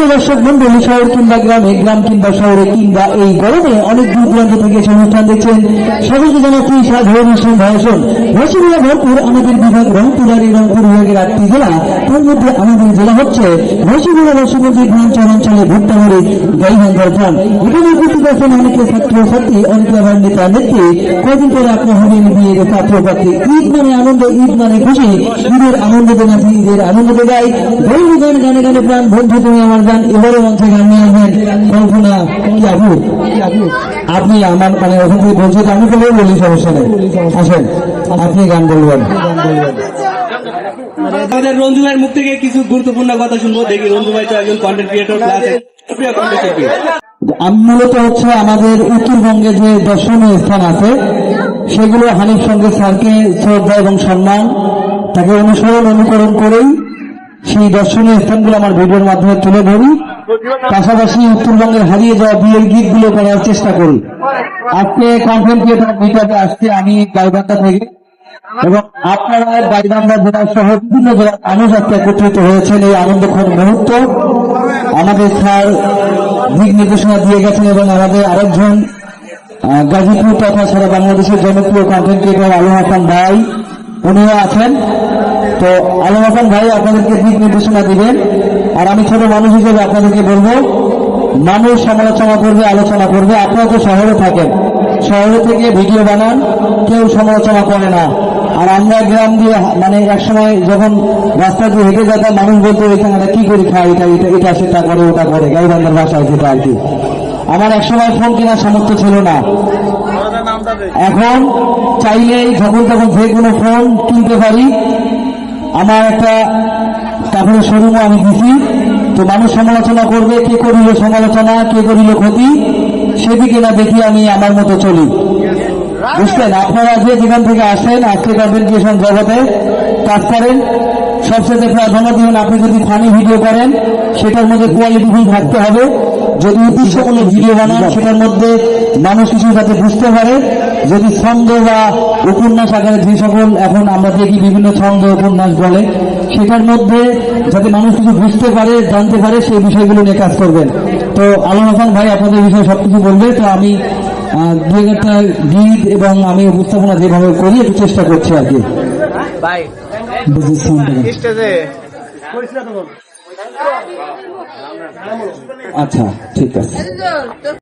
সুপ্রিয় দর্শক মন্ডলী শহর কিংবা গ্রামে, গ্রাম কিংবা শহরে কিংবা এই গরমে অনেক দূর দূরান্ত থেকে এসে অনুষ্ঠান দেখছেন। সকলকে জানাচ্ছি সাধারণ অনুষ্ঠান ভাষণ রসগোল্লা ভরপুর, আমাদের বিভাগ রংপুর আর এই রংপুর বিভাগের আটটি জেলা। তার মধ্যে আমাদের জেলা হচ্ছে রসগোল্লা রসগোল্লা গ্রামাঞ্চল অঞ্চলে ভুট্টামরি গাইবান্ধার গ্রাম এখানে উপস্থিত আছেন অনেকে ছাত্র ছাত্রী, অনেকে আবার নেতা, নেত্রী। কদিন পরে আপনার হবেন বিয়ের ছাত্র ছাত্রী। ঈদ মানে আনন্দ, ঈদ মানে খুশি। ঈদের আনন্দ দেন ঈদের আনন্দ দেয় গৌরী গান গানে গানে প্রাণ বন্ধু তুমি আমার গান এবারে মঞ্চে গান নিয়ে আসবেন কল্পনা আপু আপনি আমার মানে ওখান থেকে বলছি আমি বলেও বলি সমস্যা নেই। আসেন আপনি গান বলবেন। আমাদের রঞ্জু ভাইয়ের মুখ থেকে কিছু গুরুত্বপূর্ণ কথা শুনব। দেখি রঞ্জু ভাই তো একজন কন্টেন্ট ক্রিয়েটর প্লাস প্রিয় কন্টেন্ট শিল্পী আমি মূলত হচ্ছে আমাদের উত্তরবঙ্গে যে দর্শনীয় স্থান আছে সেগুলো হানিফ সঙ্গে স্যারকে শ্রদ্ধা এবং সম্মান তাকে অনুসরণ অনুকরণ করেই সেই দর্শনীয় স্থানগুলো আমার ভিডিওর মাধ্যমে তুলে ধরি। পাশাপাশি উত্তরবঙ্গের হারিয়ে যাওয়া বিয়ের গীতগুলো করার চেষ্টা করি। আজকে মিটাতে আসছে আমি গাইবান্ধা থেকে। এবং আপনারা গাইবান্ধা জেলা সহ বিভিন্ন জেলার মানুষ আজকে একত্রিত হয়েছেন এই আনন্দক্ষণ মুহূর্ত। আমাদের স্যার দিক নির্দেশনা দিয়ে গেছেন এবং আমাদের আরেকজন গাজীপুর তথা সারা বাংলাদেশের জনপ্রিয় কন্টেন্ট ক্রিয়েটর আলম হাসান ভাই। উনিও আছেন। তো আলম হাসান ভাই আপনাদেরকে দিক নির্দেশনা দিবেন। আর আমি ছোট মানুষ হিসেবে আপনাদেরকে বলব, মানুষ সমালোচনা করবে, আলোচনা করবে। আপনারা তো শহরে থাকেন। শহরে থেকে ভিডিও বানান, কেউ সমালোচনা করে না। আর আমরা গ্রাম দিয়ে মানে এক সময় যখন রাস্তা দিয়ে হেঁটে যেতাম, মানুষ বলতো, এখানে কি করে খায় এটা এটা এটা সেটা করে, ওটা করে। গাইবান্ধার ভাষায় যেটা আর কি। আমার এক সময় ফোন কেনার সামর্থ্য ছিল না। এখন চাইলেই যখন তখন যে কোনো ফোন কিনতে পারি। আমার একটা কাপড়ের শোরুমও আমি দিছি তো মানুষ সমালোচনা করবে, কে করিল সমালোচনা, কে করিল ক্ষতি, সেদিকে না দেখি আমি আমার মতো চলি। বুঝলেন? আপনারা যে যেখান থেকে আসেন, আজকে কন্টেন্ট ক্রিয়েশন জগতে, কাজ করেন সবচেয়ে প্রাধান্য দিবেন আপনি যদি ফানি ভিডিও করেন, সেটার মধ্যে কোয়ালিটিফুল থাকতে হবে। যদি উদ্দেশ্যমূলক ভিডিও বানান সেটার মধ্যে মানুষ কিছু যাতে বুঝতে পারে যদি ছন্দ বা উপন্যাস আকারে যে সকল এখন আমরা দেখি বিভিন্ন ছন্দ উপন্যাস বলে সেটার মধ্যে যাতে মানুষ কিছু বুঝতে পারে জানতে পারে সেই বিষয়গুলো নিয়ে কাজ করবেন। তো আলম হাসান ভাই আপনাদের বিষয়ে সবকিছু বলবে তো আমি দু একটা গীত এবং আমি উপস্থাপনা যেভাবে করি একটু চেষ্টা করছি আর কি। ভাই আচ্ছা ঠিক আছে।